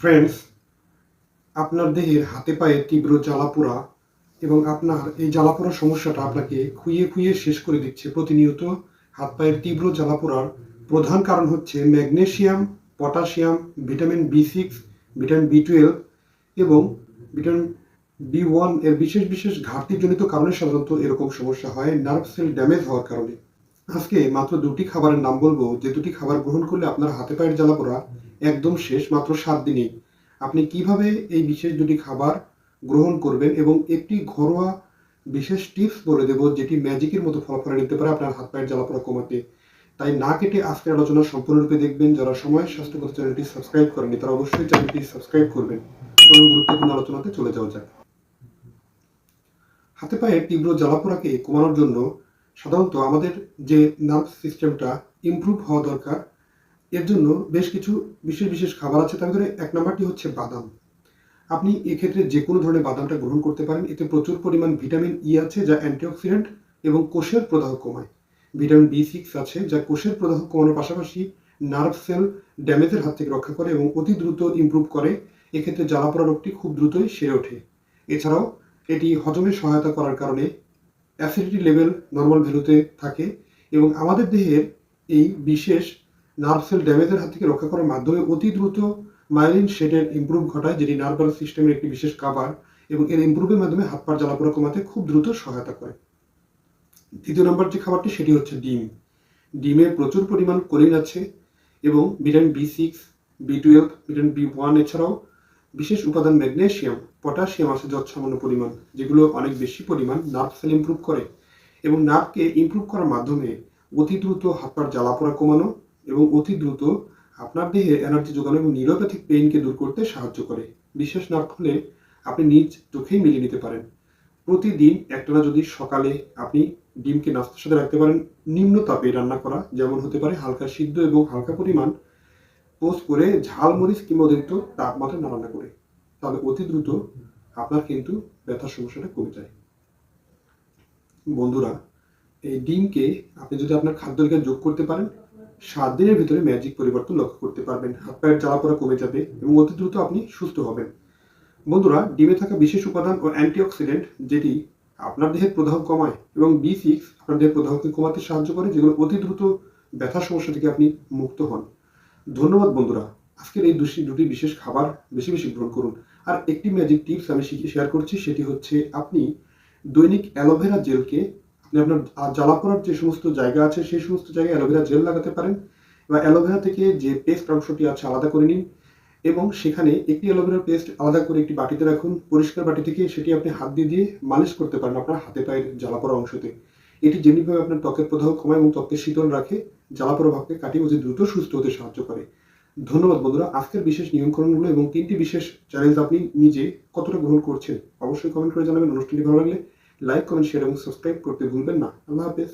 Friends আপনার দেহের হাতে পায়ে তীব্র জ্বালাপোড়া এবং আপনার এই জ্বালাপোড়া সমস্যাটা আপনাকে খুইয়ে খুইয়ে শেষ করে দিচ্ছে। প্রতিনিয়ত হাত পায়ের তীব্র জ্বালাপোড়ার প্রধান কারণ হচ্ছে magnesium potassium vitamin B six, vitamin B twelve এবং ভিটামিন বি ওয়ানের বিশেষ বিশেষ ঘাটতিজনিত কারণে সাধারণত এরকম সমস্যা হয়। নার্ভ সেল ড্যামেজ হওয়ার কারণে। আজকে মাত্র দুটি খাবারের নাম বলব। যে দুটি খাবার গ্রহণ করলে আপনার হাতে পায়ের জ্বালাপোড়া একদম শেষ, মাত্র সাত দিনেই আপনি কীভাবে এই বিশেষ দুটি খাবার গ্রহণ করবেন এবং একটি ঘরোয়া বিশেষ টিপস বলে দেব, যেটি ম্যাজিকের মতো ফলাফল নিতে পারে আপনার হাত পায়ের জ্বালাপোড়া কমাতে। তাই না কেটে আজকের আলোচনা সম্পূর্ণরূপে দেখবেন। যারা সময় স্বাস্থ্যগত চ্যানেলটি সাবস্ক্রাইব করেনি তারা অবশ্যই চ্যানেলটি সাবস্ক্রাইব করবেন। চলুন গুরুত্বপূর্ণ আলোচনাতে চলে যাওয়া যাক। হাতে পায়ের তীব্র জ্বালাপোড়াকে কমানোর জন্য সাধারণত আমাদের যে নার্ভ সিস্টেমটা ইমপ্রুভ হওয়া দরকার, এর জন্য বেশ কিছু বিশেষ বিশেষ খাবার আছে, তার ভিতরে এক নম্বরটি হচ্ছে বাদাম। আপনি এক্ষেত্রে যে কোনো ধরনের বাদামটা গ্রহণ করতে পারেন, এতে প্রচুর পরিমাণ ভিটামিন ই আছে, যা অ্যান্টিঅক্সিডেন্ট এবং কোষের প্রদাহ কমায়। ভিটামিন বি সিক্স আছে, যা কোষের প্রদাহ কমানোর পাশাপাশি নার্ভ সেল ড্যামেজের হাত থেকে রক্ষা করে এবং অতি দ্রুত ইমপ্রুভ করে। এক্ষেত্রে জ্বালাপোড়া রোগটি খুব দ্রুতই সেরে ওঠে। এছাড়াও এটি হজমে সহায়তা করার কারণে অ্যাসিডিটি লেভেল নর্মাল ভ্যালুতে থাকে এবং আমাদের দেহের এই বিশেষ নার্ভ সেল ড্যামেজের হাত থেকে রক্ষা করার মাধ্যমে অতি দ্রুত মাইলিন শেডের ইমপ্রুভ ঘটায়, যেটি নার্ভাল সিস্টেমের একটি বিশেষ কাবার এবং এর ইমপ্রুভের মাধ্যমে হাত পার জ্বালাপোড়া কমাতে খুব দ্রুত সহায়তা করে। দ্বিতীয় নম্বর যে খাবারটি, সেটি হচ্ছে ডিম। ডিমে প্রচুর পরিমাণ কোলিন আছে এবং vitamin B six B twelve vitamin B one এছাড়াও বিশেষ উপাদান ম্যাগনেশিয়াম, পটাশিয়াম আছে যৎসামান্য পরিমাণ, যেগুলো অনেক বেশি পরিমাণ নার্ভ সেল ইম্প্রুভ করে এবং নার্ভকে ইমপ্রুভ করার মাধ্যমে অতি দ্রুত হাত পার জ্বালাপোড়া কমানো এবং অতি দ্রুত আপনার দেহে এনার্জি যোগানো এবং নিউরোপ্যাথিক পেইনকে দূর করতে সাহায্য করে। বিশেষ নার্ভ হলে আপনি নিজ চোখেই মিলিয়ে নিতে পারেন। প্রতিদিন একটানা যদি সকালে আপনি ডিমকে নাস্তার সাথে রাখতে পারেন, নিম্ন তাপে রান্না করা যেমন হতে পারে হালকা সিদ্ধ এবং হালকা পরিমাণ পোস্ট করে ঝাল মরিচ কিংবা অতিরিক্ত তাপমাত্রা রান্না করে, তাহলে অতি দ্রুত আপনার কিন্তু ব্যথার সমস্যাটা কমে যায়। বন্ধুরা, এই ডিমকে আপনি যদি আপনার খাদ্য তালিকায় যোগ করতে পারেন, সাত দিনের ভিতরে ম্যাজিক পরিবর্তন লক্ষ্য করতে পারবেন। হাত পায়ের জ্বালাপোড়া কমে যাবে এবং অতি দ্রুত আপনি সুস্থ হবেন। বন্ধুরা, ডিমে থাকা বিশেষ উপাদান ও অ্যান্টিঅক্সিডেন্ট যেটি আপনার দেহের প্রদাহ কমায় এবং বি সিক্স আপনার দেহের প্রদাহকে কমাতে সাহায্য করে, যেগুলো অতি দ্রুত ব্যথার সমস্যা থেকে আপনি মুক্ত হন। ধন্যবাদ বন্ধুরা। আজকের এই দুটি দুটি বিশেষ খাবার বেশি বেশি গ্রহণ করুন। আর একটি ম্যাজিক টিপস আমি শিখে শেয়ার করছি, সেটি হচ্ছে আপনি দৈনিক অ্যালোভেরা জেলকে আপনি আপনার জ্বালা পড়ার যে সমস্ত জায়গা আছে, সেই সমস্ত জায়গায় অ্যালোভেরা জেল লাগাতে পারেন। বা অ্যালোভেরা থেকে যে পেস্ট অংশটি আছে, আলাদা করে নিন। এবং সেখানে একটি অ্যালোভেরা পেস্ট আলাদা করে একটি বাটিতে রাখুন। পরিষ্কার বাটি থেকে সেটি আপনি হাত দিয়ে দিয়ে মালিশ করতে পারেন আপনার হাতে পায়ের জ্বালা পড়া অংশতে। এটি যেমনিভাবে আপনার ত্বকের প্রদাহ কমায় এবং ত্বককে শীতল রাখে, জ্বালা প্রভাবকে কাটিয়ে অতি দ্রুত সুস্থ হতে সাহায্য করে। ধন্যবাদ বন্ধুরা, আজকের বিশেষ নিয়মকরণগুলো এবং তিনটি বিশেষ চ্যালেঞ্জ আপনি নিজে কতটা গ্রহণ করছেন, অবশ্যই কমেন্ট করে জানাবেন। অনুষ্ঠানটি ভালো লাগলে লাইক কমেন্ট শেয়ার এবং সাবস্ক্রাইব করতে ভুলবেন না। আল্লাহ হাফেজ।